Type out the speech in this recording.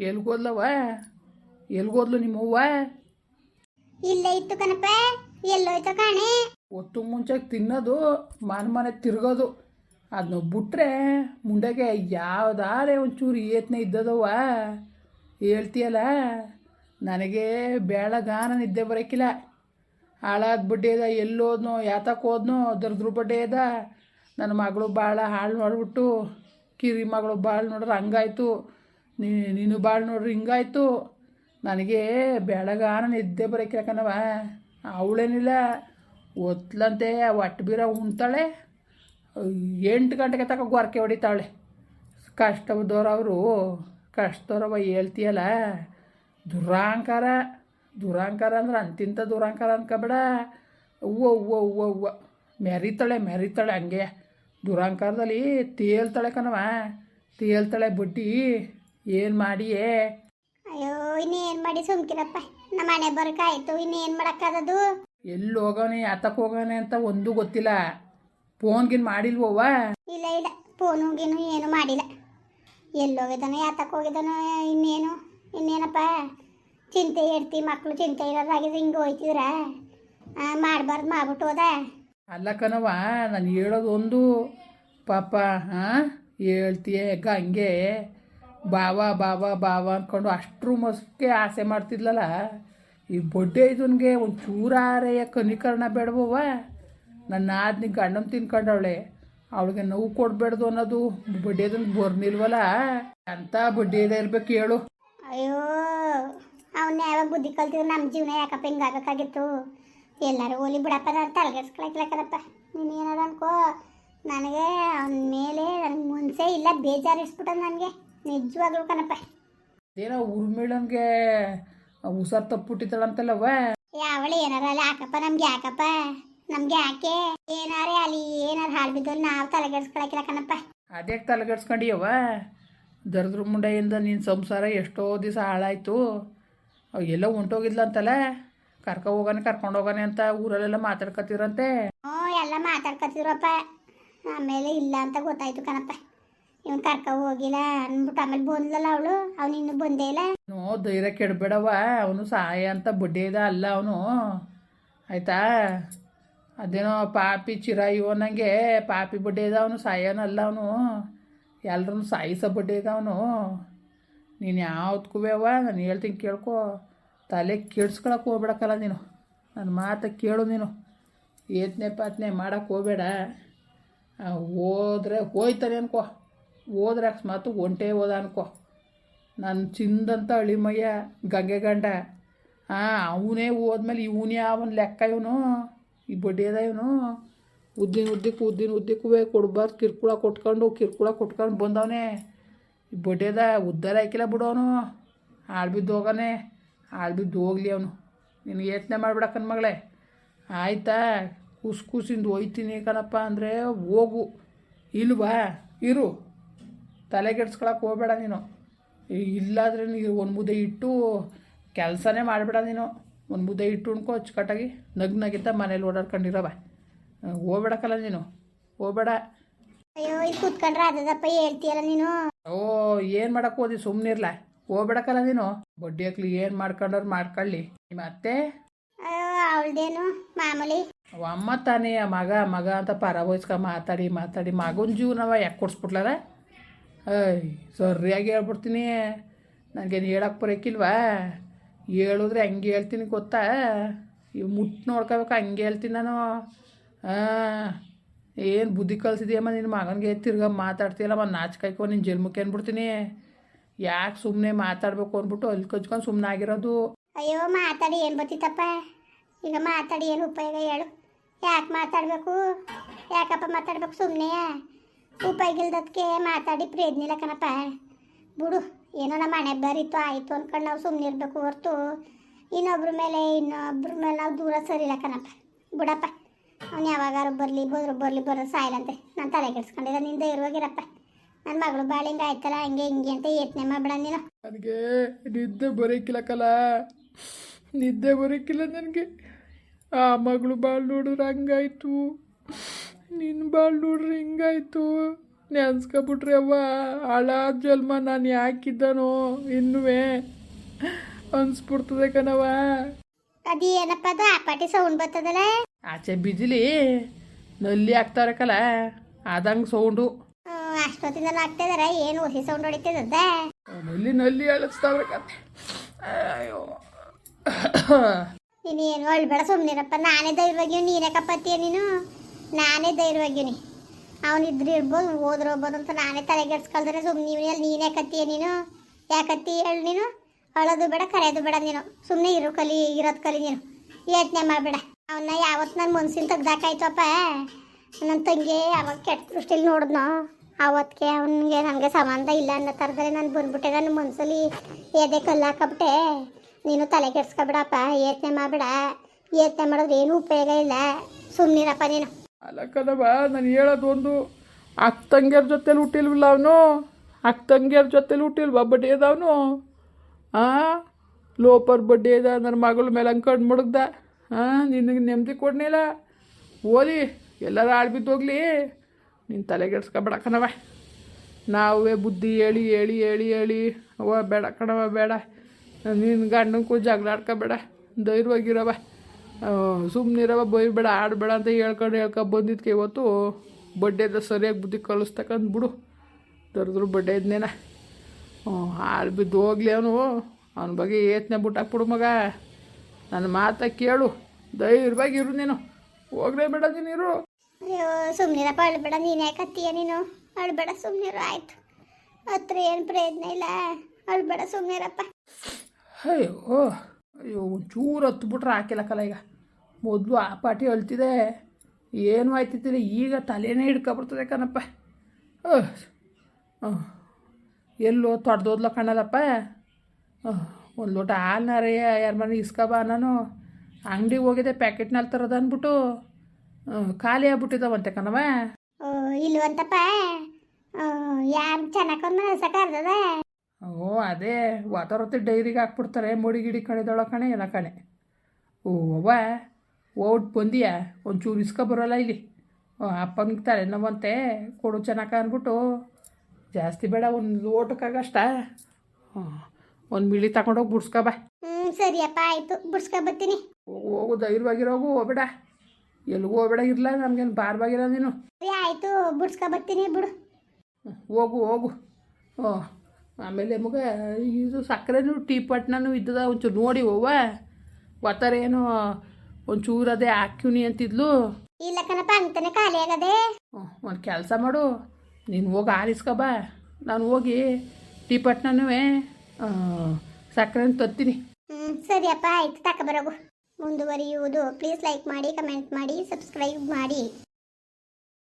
ಎಲ್ಗೋದ್ಲವ ಎಲ್ಗೋದ್ಲು ನಿಮ್ಮವ್ವ ಇಲ್ಲೇ ಇತ್ತು ಕಣಪ್ಪ ಎಲ್ಲೋಯ್ತು ಕಾಣೆ. ಹೊತ್ತು ಮುಂಚೆ ತಿನ್ನೋದು ಮನೆ ಮನೆ ತಿರ್ಗೋದು. ಅದನ್ನ ಬಿಟ್ರೆ ಮುಂಡೆಗೆ ಯಾವ್ದಾರೆ ಒಂಚೂರು ಏತ್ನೆ ಇದ್ದದವ ಹೇಳ್ತೀಯಲ್ಲ ನನಗೆ ಬೇಳಗಾನ ನಿದ್ದೆ ಬರೋಕ್ಕಿಲ್ಲ ಹಾಳಾದ ಅದ ಎಲ್ಲೋದ್ನೋ ಯಾತಕ್ಕೆ ಹೋದ್ನೋ ದರ್ದ್ರ ಬಡ್ಡೆ ಅದ. ನನ್ನ ಮಗಳು ಭಾಳ ಹಾಳು ನೋಡ್ಬಿಟ್ಟು ಕಿರಿ ಮಗಳು ಭಾಳ ನೋಡ್ರೆ ಹಂಗಾಯ್ತು. ನೀ, ನೀನು ಭಾಳ ನೋಡ್ರಿ ಹಿಂಗಾಯ್ತು ನನಗೆ ಬೆಳಗಾನ ನಿದ್ದೆ ಬರೋಕ್ಕಿಲ್ಲ ಕಣವ ಅವಳೇನಿಲ್ಲ. ಒತ್ಲಂತೆ ಒಟ್ಟು ಬೀರ ಉಣ್ತಾಳೆ. ಎಂಟು ಗಂಟೆಗೆ ತಕ ಗೊರಕೆ ಹೊಡಿತಾಳೆ. ಕಷ್ಟದವ್ರವರು ಕಷ್ಟದವ್ರವ ಹೇಳ್ತೀಯಲ್ಲ, ದುರಾಂಕಾರ ದುರಾಂಕಾರ ಅಂದ್ರೆ ಅಂತಿಂತ ದುರಾಂಕಾರ ಅನ್ಕೋಬೇಡ. ಅವ್ವ ಅವ್ವ ಅವ್ವ ಅವ್ವ. ಮೆರಿತಾಳೆ ಮೆರಿತಾಳೆ ಹಂಗೆ. ದುರಾಂಕಾರದಲ್ಲಿ ತೇಲ್ತಾಳೆ ಕಣವ ತೇಲ್ತಾಳೆ ಬಡ್ಡಿ. ಏನು ಮಾಡಿಯೇ? ಅಯ್ಯೋ ಇನ್ನೇನು ಮಾಡಿ ಸುಮ್ಕಿರಪ್ಪ. ನಮ್ಮ ಮನೆ ಬರಕಾಯ್ತು ಇನ್ನೇನು ಮಾಡಕ್ಕಾಗದು ಎಲ್ಲಿ ಹೋಗೋನೆ ಯಾತಕ್ಕೆ ಹೋಗೋನೆ ಅಂತ ಒಂದೂ ಗೊತ್ತಿಲ್ಲ. ಫೋನ್ಗಿನ್ ಮಾಡಿಲ್ವವ್ವ ಇಲ್ಲ ಇಲ್ಲ. ಫೋನು ಗೀನು ಏನು ಮಾಡಿಲ್ಲ. ಎಲ್ಲೋಗಿದ್ದಾನೆ ಯಾತಕ್ಕೆ ಹೋಗಿದ್ದಾನೆ ಇನ್ನೇನು ಇನ್ನೇನಪ್ಪ? ಚಿಂತೆ ಇಡ್ತಿ ಮಕ್ಕಳು ಚಿಂತೆ ಇರೋದಾಗಿದೆ ಹಿಂಗೆ ಹೋಯ್ತಿದ್ರ? ಮಾಡಬಾರ್ದು ಮಾಡ್ಬಿಟ್ಟು ಹೋದ? ಅಲ್ಲ ಕಣವ ನಾನು ಹೇಳೋದು ಒಂದು ಪಾಪ ಹಾಂ ಹೇಳ್ತೀಯ ಹಂಗೆ ಬಾವ ಬಾವ ಬಾವ ಅಂದ್ಕೊಂಡು ಅಷ್ಟ್ರು ಮಸ್ಕೆ ಆಸೆ ಮಾಡ್ತಿದ್ಲಲ್ಲ? ಈ ಬೊಡ್ಡೆ ಇದನ್ಗೆ ಒಂದು ಚೂರಾರೆಯ ಕನಿಕರಣ ಬೇಡವವ್ವ? ನನ್ನ ಆದ್ನಿ ಗಂಡನ ತಿನ್ಕೊಂಡವಳೆ. ಅವಳಿಗೆ ನೋವು ಕೊಡಬೇಡ್ದು ಅನ್ನೋದು ಬಡ್ಡೆದನ್ ಬರ್ನಿಲ್ವಲ್ಲ? ಅಂತ ಬಡ್ಡೆದ ಇರ್ಬೇಕು ಹೇಳು. ಅಯ್ಯೋ ಅವನ್ನ ಯಾವಾಗ ಬುದ್ಧಿ ಕಲ್ತಿದ್ರು ನಮ್ಮ ಜೀವನ ಯಾಕಪ್ಪ ಹಿಂಗೆ ಆಗಬೇಕಾಗಿತ್ತು? ಎಲ್ಲರೂ ಹೋಲಿ ಬಿಡಪ್ಪ ನಾನು ತಲೆಗೆಡ್ಸ್ಕೊಳಕ್ಲಕ್ಕದಪ್ಪ ನೀನು ಏನಾರ ಅನ್ಕೋ. ನನಗೆ ಅವನ ಮೇಲೆ ನನಗೆ ಮುಂಚೆ ಇಲ್ಲ ಬೇಜಾರು ನನಗೆ. ನಿಜವಾಗ್ಲೂ ಕಣಪ್ಪ. ಏನೋ ಉರ್ಮಿಳನ್ಗೆ ಹುಷಾರ್ ತಪ್ಪುಟ್ಟಿದ್ದಾಳಂತಲ್ಲವ ಯಾವಳು ಏನಾರ ಅಲ್ಲಿ ಹಾಕಪ್ಪ ನಮ್ಗೆ ಯಾಕಪ್ಪ ನಮ್ಗೆ ಯಾಕೆ ಏನಾರೇ ಅಲ್ಲಿ ಏನಾರ ಹಾಳು ಬಿದ್ದಲ್ಲಿ ನಾವು ತಲೆಗೆಡ್ಸ್ಕೊಳಕಿಲ್ಲ ಕಣಪ್ಪ. ಅದೇ ತಲೆಗೆಡ್ಸ್ಕೊಂಡಿಯವ ದರದ್ರ ಮುಂಡೆಯಿಂದ ನಿನ್ನ ಸಂಸಾರ ಎಷ್ಟೋ ದಿವಸ ಹಾಳಾಯಿತು. ಎಲ್ಲ ಎಲ್ಲೋ ಹೊಂಟೋಗಿದ್ಲಂತಲ್ಲ? ಕರ್ಕ ಹೋಗಾನೆ ಕರ್ಕೊಂಡು ಹೋಗಾನೆ ಅಂತ ಊರಲ್ಲೆಲ್ಲ ಮಾತಾಡ್ಕತ್ತಿರಂತೆ ಹ್ಞೂ ಎಲ್ಲ ಮಾತಾಡ್ಕೊತಿದ್ರಪ್ಪ ಆಮೇಲೆ ಇಲ್ಲ ಅಂತ ಗೊತ್ತಾಯ್ತು ಕಣಪ್ಪ. ಇವ್ನು ಕರ್ಕ ಹೋಗಿಲ್ಲ ಅನ್ಬಿಟ್ಟು ಆಮೇಲೆ ಬಂದ್ಲಲ್ಲ ಅವಳು. ಅವ್ನು ಇನ್ನು ಬಂದೇ ಇಲ್ಲ. ನೋ, ಧೈರ್ಯ ಕೆಡಬೇಡವ ಅವನು ಸಹಾಯ ಅಂತ ಬಡ್ಡಿ ಇದ ಅಲ್ಲ ಅವನು. ಆಯ್ತಾ? ಅದೇನೋ ಪಾಪಿ ಚಿರಾಯು ಅನ್ನಂಗೆ ಪಾಪಿ ಬಡ್ಡಿ ಇದ ಅವನು ಸಾಯನಲ್ಲ ಅವನು. ಎಲ್ರೂ ಸಾಯಿಸ ಬಡ್ಡಿ ಇದ ಅವನು. ನೀನು ಯಾವ್ದಕ್ಕೂ ಅವ್ವ, ನಾನು ಹೇಳ್ತೀನಿ ಕೇಳ್ಕೊ. ತಲೆ ಕೆಡ್ಸ್ಕೊಳಕ್ಕೆ ಹೋಗ್ಬಿಡಕ್ಕಲ್ಲ ನೀನು. ನನ್ನ ಮಾತು ಕೇಳು ನೀನು. ಏತ್ನೆ ಪಾತ್ನೆ ಮಾಡಕ್ಕೆ ಹೋಗ್ಬೇಡ. ಹೋದ್ರೆ ಹೋಯ್ತಾನೆ ಅನ್ಕೋ. ಹೋದ್ರೆ ಅಕಸ್ಮಾತ್ ಒಂಟೆ ಹೋದ ಅನ್ಕೋ. ನನ್ನ ಚಿಂದಂತ ಅಳಿಮಯ್ಯ, ಗಂಗೆ ಗಂಡ. ಹಾಂ ಅವನೇ ಹೋದ್ಮೇಲೆ ಇವನೇ ಅವನ ಲೆಕ್ಕ ಇವನು? ಈ ಬಡ್ಡಿ ಅದ ಇವನು? ಉದ್ದಿನ ಉದ್ದಿಕ್ಕೂ ಉದ್ದಿನ ಉದ್ದಕ್ಕೂ ಕೊಡ್ಬಾರ್ದು, ಕಿರ್ಕುಳ ಕೊಟ್ಕೊಂಡು ಕಿರ್ಕುಳ ಕೊಟ್ಕೊಂಡು ಬಂದವನೇ. ಈ ಬಡ್ಡಿ ಅದ ಉದ್ಧಾರ ಹಾಕಿಲ್ಲ ಬಿಡು ಅವನು. ಹಾಳು ಬಿದ್ದು ಹೋಗಾನೆ ಹಾಳು ಬಿದ್ದು ಹೋಗ್ಲಿ ಅವನು. ನಿನಗೆ ಯೋಚನೆ ಮಾಡ್ಬಿಡಕ್ಕನ್ ಮಗಳೇ. ಆಯ್ತಾ? ಕುಸ್ ಕುಸಿಂದ ಹೋಯ್ತೀನಿ ಕಣಪ್ಪ ಅಂದರೆ ಹೋಗು. ಇಲ್ವಾ? ಇರು. ತಲೆಗೆಡ್ಸ್ಕೊಳಕ್ಕೆ ಹೋಗ್ಬೇಡ ನೀನು. ಇಲ್ಲಾದ್ರೆ ನೀನು ಒಂದು ಮುದ್ದೆ ಇಟ್ಟು ಕೆಲಸನೇ ಮಾಡಬೇಡ ನೀನು. ಒಂದು ಮುದ್ದೆ ಇಟ್ಟು ಉಣ್ಕೋ ಅಚ್ಚುಕಟ್ಟಾಗಿ. ನಗ್ ನಗಿತ ಮನೇಲಿ ಓಡಾಡ್ಕೊಂಡಿರವ ಹೋಗ್ಬೇಡಕ್ಕಲ್ಲ ನೀನು. ಹೋಗ್ಬೇಡ. ಅಯ್ಯೋ ಇಲ್ಲಿ ಕೂತ್ಕೊಂಡ್ರೆ ಅದದಪ್ಪ ಹೇಳ್ತೀಯಲ್ಲ ನೀನು. ಓ ಏನು ಮಾಡಕ್ಕೆ ಹೋದಿ ಸುಮ್ಮನಿರ್ಲ ಹೋಗ್ಬೇಡಕ್ಕಲ್ಲ ನೀನು. ಬಡ್ಡಿ ಹಾಕ್ಲಿ ಏನು ಮಾಡ್ಕೊಂಡವ್ರು ಮಾಡ್ಕೊಳ್ಳಿ. ನಿಮ್ಮ ಅತ್ತೆ ಅವಳ್ದೇನು? ಮಾಮೂಲಿ. ಅಮ್ಮ ತಾನೇ ಮಗ ಮಗ ಅಂತ ಪರ ವಹಿಸ್ಕ ಮಾತಾಡಿ ಮಾತಾಡಿ. ಮಗನ ಜೀವನವ ಯಾಕೆ ಕೊಡ್ಸ್ಬಿಟ್ಲಾರ ಅಯ್ ಸರಿಯಾಗಿ ಹೇಳ್ಬಿಡ್ತೀನಿ. ನನಗೇನು ಹೇಳಕ್ಕೆ ಬರೋಕ್ಕಿಲ್ವಾ ಹೇಳಿದ್ರೆ ಹಂಗೆ ಹೇಳ್ತೀನಿ ಗೊತ್ತಾ? ಇವು ಮುಟ್ಟು ನೋಡ್ಕೋಬೇಕು, ಹಂಗೆ ಹೇಳ್ತೀನಿ ನಾನು. ಹಾಂ ಏನು ಬುದ್ಧಿ ಕಲ್ಸಿದೆಯಮ್ಮ ನಿನ್ನ ಮಗನಿಗೆ? ತಿರ್ಗಾ ಮಾತಾಡ್ತೀಯಲ್ಲಮ್ಮ, ನಾಚ್ಕಾಯ್ಕೊ ನಿನ್ನ ಜನ್ಮಕ್ಕೆ ಅಂದ್ಬಿಡ್ತೀನಿ ಯಾಕೆ ಸುಮ್ಮನೆ ಮಾತಾಡಬೇಕು ಅಂದ್ಬಿಟ್ಟು ಅಲ್ಲಿ ಕಚ್ಕೊಂಡು ಸುಮ್ಮನೆ ಆಗಿರೋದು? ಅಯ್ಯೋ, ಮಾತಾಡಿ ಏನು ಬರ್ತಿತ್ತಪ್ಪ ಈಗ ಮಾತಾಡಿ ಏನು ಉಪಯೋಗ ಹೇಳು. ಯಾಕೆ ಮಾತಾಡಬೇಕು? ಯಾಕಪ್ಪ ಮಾತಾಡಬೇಕು ಸುಮ್ಮನೆ ಉಪಯೋಗ ಇಲ್ದದಕ್ಕೆ ಮಾತಾಡಿ ಪ್ರಯೋಜನ ಇಲ್ಲ ಕಣಪ್ಪ. ಬಿಡು, ಏನೋ ನಮ್ಮ ಮನೆ ಬರೀತು, ಆಯಿತು ಅಂದ್ಕೊಂಡು ನಾವು ಸುಮ್ಮನೆ ಇರಬೇಕು ಹೊರತು. ಇನ್ನೊಬ್ರ ಮೇಲೆ ಇನ್ನೊಬ್ರ ಮೇಲೆ ನಾವು ದೂರ ಸರಿಲ್ಲ ಕಣಪ್ಪ. ಬಿಡಪ್ಪ, ಅವ್ನು ಯಾವಾಗಾರು ಬರಲಿ ಬೋದ್ರು ಬರಲಿ, ಬರೋದು ಸಾಯಿಲ್ಲಂತೆ ನಾನು ತಲೆ ಕೆಡ್ಸ್ಕೊಂಡಿಲ್ಲ ನಿಂದ ಇರುವಾಗಿರಪ್ಪ. ನನ್ನ ಮಗಳು ಬಾಳ ಹಿಂಗೆ ಆಯ್ತಲ್ಲ, ಹಂಗೆ ಹಿಂಗೆ ಅಂತ ಯತ್ನೆ ಮಾಡ್ಬೇಡ ನೀನು. ನನಗೆ ನಿದ್ದೆ ಬರೋಕ್ಕಿಲ್ಲ ಕಲ. ನಿದ್ದೆ ಬರೋಕ್ಕಿಲ್ಲ ನನಗೆ. ಆ ಮಗಳು ಬಾಳು ನೋಡಿದ್ರೆ ಹಂಗಾಯ್ತು. ನಿನ್ನ ಬಾಳ್ ನೋಡ್ರಿ ಹಿಂಗಾಯ್ತು. ನೆನ್ಸ್ಕೊಬಿಟ್ರಿ ಅವ್ವ ಹಳ ಜನ್ಮ ನಾನು ಯಾಕಿದ್ದನೋ ಇನ್ನುವೇ. ಅನ್ಸ್ಬಿಡ್ತದೆ ಕಣವ ಅದೇನಪ್ಪ ಅದು? ಆಪಾಟಿ ಸೌಂಡ್ ಬರ್ತದಲ್ಲ? ಆಚೆ ಬಿಜಿಲಿ ನಲ್ಲಿ ಹಾಕ್ತಾರೆ ಕಲ. ಆದಂಗೆ ಸೌಂಡು. ಅಷ್ಟೊತ್ತಿಂದ ಆಗ್ತಾ ಇದಾರೆ. ಏನು ಹೊಸಿ ಸೌಂಡ್ ಹೊಡಿತದ ನಲ್ಲಿ ನಲ್ಲಿ ಅಳಿಸ್ತಾವ್ರೆ ಕತೆ. ಅಯ್ಯೋ. ನೀನು ಏನು ಅಳ್ಬೇಡ ಸುಮ್ಮನಿರಪ್ಪ ನಾನೇ ಧೈರ್ಯವಾಗಿವ್ ನೀನೇ ಕಪ್ಪತ್ತೀಯ ನೀನು? ನಾನೇ ಧೈರ್ಯವಾಗಿನಿ ಅವ್ನು ಇದ್ರೆ ಇರ್ಬೋದು ಹೋದ್ರೋಗ್ಬೋದು ಅಂತ ನಾನೇ ತಲೆಗೆಡ್ಸ್ಕೊಳ್ದ್ರೆ ಸುಮ್ಮನೆ ಅಲ್ಲಿ ನೀನೇ ಯಾಕತ್ತೀಯ ನೀನು? ಯಾಕತ್ತಿ ಹೇಳು ನೀನು? ಅಳೋದು ಬೇಡ, ಕರೆಯೋದು ಬೇಡ ನೀನು. ಸುಮ್ಮನೆ ಇರೋ ಕಲಿ, ಇರೋದು ಕಲಿ ನೀನು. ಯೋಚನೆ ಮಾಡಬೇಡ. ಅವನ್ನ ಯಾವತ್ತು ನನ್ನ ಮನ್ಸಿನ ತೆಗ್ದಾಕಾಯ್ತಪ್ಪ? ನನ್ನ ತಂಗಿ ಯಾವಾಗ ಕೆಟ್ಟ ದೃಷ್ಟಿಲಿ ನೋಡಿದ್ನೋ? ಅವತ್ತಿಗೆ ಅವನಿಗೆ ನನಗೆ ಸಂಬಂಧ ಇಲ್ಲ ಅನ್ನೋ ಥರದಲ್ಲಿ ನಾನು ಬಂದ್ಬಿಟ್ಟೆ. ನನ್ನ ಮನ್ಸಲ್ಲಿ ಎದೆ ಕಲ್ಲು ಹಾಕಬಿಟ್ಟೆ. ನೀನು ತಲೆ ಕೆಡ್ಸ್ಕೊಬೇಡಪ್ಪ ಯೋಚನೆ ಮಾಡಬೇಡ. ಯೋಚನೆ ಮಾಡಿದ್ರೆ ಏನೂ ಉಪಯೋಗ ಇಲ್ಲ. ಸುಮ್ಮನಿರಪ್ಪ ನೀನು. ಅಲ್ಲ ಕದಬ ನಾನು ಹೇಳೋದು ಒಂದು. ಅಕ್ಕ ತಂಗಿಯರ ಜೊತೆಲಿ ಹುಟ್ಟಿಲ್ವಲ್ಲ ಅವನು? ಅಕ್ಕ ತಂಗಿಯರ ಜೊತೆಲಿ ಹುಟ್ಟಿಲ್ವ ಬಡ್ಡಿ ಅವನು? ಹಾಂ ಲೋಪರ್ ಬಡ್ಡಿ ಇದ ನನ್ನ ಮಗಳ ಮೇಲೆ ಅಂಕಂಡು ಮುಳುಗ್ದ. ಹಾಂ ನಿನಗೆ ನೆಮ್ಮದಿ ಕೊಡ್ನಿಲ್ಲ? ಓದಿ, ಎಲ್ಲರೂ ಆಳ್ಬಿದ್ದೋಗ್ಲಿ ನೀನು ತಲೆಗೆಡ್ಸ್ಕೊಬೇಡ ಕಣವ ನಾವೇ ಬುದ್ಧಿ ಹೇಳಿ ಹೇಳಿ ಹೇಳಿ ಹೇಳಿ. ಅವ ಬೇಡ ಕಣವ ಬೇಡ. ನಿನ್ನ ಗಂಡನ ಜಗಳ ಆಡ್ಕೋಬೇಡ ಧೈರ್ಯವಾಗಿರವ ಸುಮ್ಮನಿರವ ಬೈಬೇಡ ಆಡಬೇಡ ಅಂತ ಹೇಳ್ಕೊಂಡು ಹೇಳ್ಕೊಂಡು ಬಂದಿದ್ಕೆ ಇವತ್ತು. ಬಡ್ಡೆದ ಸರಿಯಾಗಿ ಬುದ್ಧಿ ಕಲಿಸ್ತಕ್ಕಂತ ಬಿಡು. ದರಿದ್ರು ಬಡ್ಡೆ ಇದ್ನೇನ. ಹಾಳು ಬಿದ್ದು ಹೋಗ್ಲಿ ಅವನು. ಅವನ ಬಗ್ಗೆ ಏತ್ನೆ ಬಿಟ್ಟಾಕ್ಬಿಡು ಮಗ. ನನ್ನ ಮಾತ ಕೇಳು. ಧೈರ್ಯವಾಗಿ ಇರು ನೀನು. ಹೋಗ್ಲೇ ಬೇಡ ನೀನಿರು ಅಯ್ಯೋ ಸುಮ್ಮನಿರಪ್ಪ ಅಳ್ಬೇಡ ನೀನು ಯಾಕತ್ತೀಯ ನೀನು? ಅಳ್ಬೇಡ ಸುಮ್ಮನಿರು ಆಯ್ತು. ಹತ್ರ ಏನು ಪ್ರಯತ್ನ ಇಲ್ಲ. ಅಳ್ಬೇಡ ಸುಮ್ಮನಿರಪ್ಪ ಅಯ್ಯೋ ಅಯ್ಯೋ ಒಂಚೂರು ಹತ್ತು ಬಿಟ್ರೆ ಹಾಕಿಲ್ಲಕ್ಕಲ್ಲ ಈಗ. ಮೊದಲು ಆ ಪಾಟಿ ಅಳ್ತಿದೆ ಏನು ಆಯ್ತಿದ್ದಿಲ್ಲ ಈಗ ತಲೆನೇ ಹಿಡ್ಕೊಬಿಡ್ತದೆ ಕಣಪ್ಪ. ಎಲ್ಲೋ ತೊಡ್ದೋದ್ಲ ಕಣಲ್ಲಪ್ಪ ಒಂದು ಲೋಟ ಹಾಲ್ನಾರೇ ಯಾರ ಮನೆ ಇಸ್ಕೊಬ ನಾನು. ಅಂಗಡಿಗೆ ಹೋಗಿದ್ದೆ ಪ್ಯಾಕೆಟ್ನಲ್ಲಿ ತರೋದು ಅಂದ್ಬಿಟ್ಟು. ಖಾಲಿ ಆಗ್ಬಿಟ್ಟಿದ್ದಾವಂತೆ ಕಣವ ಇಲ್ವಂತಪ್ಪ. ಯಾರು ಚೆನ್ನಾಗಿ ಓ ಅದೇ. ವಾತಾವರಣ ಡೈರಿಗೆ ಹಾಕ್ಬಿಡ್ತಾರೆ ಮುಡಿಗಿಡಿ ಕಣಿದೊಳ ಕಣೆ ಏನ ಕಣೆ. ಓ ಅವ್ವ. ಓಟ್ ಬಂದಿಯ? ಒಂಚೂರು ಇಸ್ಕೊ ಬರೋಲ್ಲ ಇಲ್ಲಿ. ಅಪ್ಪನಿಗೆ ತಲೆನೋವಂತೆ ಕೊಡು ಚೆನ್ನಾಗ ಅಂದ್ಬಿಟ್ಟು. ಜಾಸ್ತಿ ಬೇಡ ಒಂದು ಓಟಕ್ಕಾಗಷ್ಟ? ಒಂದು ಮಿಳಿ ತಗೊಂಡೋಗಿ ಬಿಡ್ಸ್ಕೊ ಬಾ. ಹ್ಞೂ ಸರಿಯಪ್ಪ ಆಯಿತು. ಬಿಡ್ಸ್ಕೊಬತ್ತೀನಿ ಹೋಗು ಹೋಗು ಧೈರ್ಯವಾಗಿರೋಗು ಹೋಗ್ಬೇಡ. ಎಲ್ಲಿಗೂ ಹೋಗ್ಬೇಡ ಇರಲ್ಲ ನಮಗೇನು ಬಾರ್ವಾಗಿರ ನೀನು. ಆಯಿತು. ಬಿಡ್ಸ್ಕೊಬತ್ತೀನಿ ಬಿಡು. ಹೋಗು ಹೋಗು. ಹ್ಞೂ ಆಮೇಲೆ ಮಗ ಇದು ಸಕ್ಕರೆನೂ ಟೀ ಪಟ್ನೂ ಇದ್ದದ ಒಂಚೂರು ನೋಡಿ ಹೋವ ಒತ್ತಾರೆ ಏನು ಒಂಚೂರು ಅದೇ ಆಕ್ಯೂನಿ ಅಂತಿದ್ಲು. ಇಲ್ಲ ಕಣಪ್ಪ ಅಂತಾನೆ ಖಾಲಿ ಆಗದೆ. ಒಂದು ಕೆಲಸ ಮಾಡು. ನೀನು ಹೋಗಿ ಆರಿಸ್ಕೊ ಬಾ. ನಾನು ಹೋಗಿ ಟೀ ಪಟ್ನೂ ಸಕ್ಕರೆ ತತ್ತೀನಿ. ಹ್ಞೂ ಸರಿಯಪ್ಪ ಆಯ್ತು ತಗೊಬರೋಗು ಮುಂದುವರಿಯುವುದು. ಪ್ಲೀಸ್ ಲೈಕ್ ಮಾಡಿ ಕಮೆಂಟ್ ಮಾಡಿ ಸಬ್ಸ್ಕ್ರೈಬ್ ಮಾಡಿ.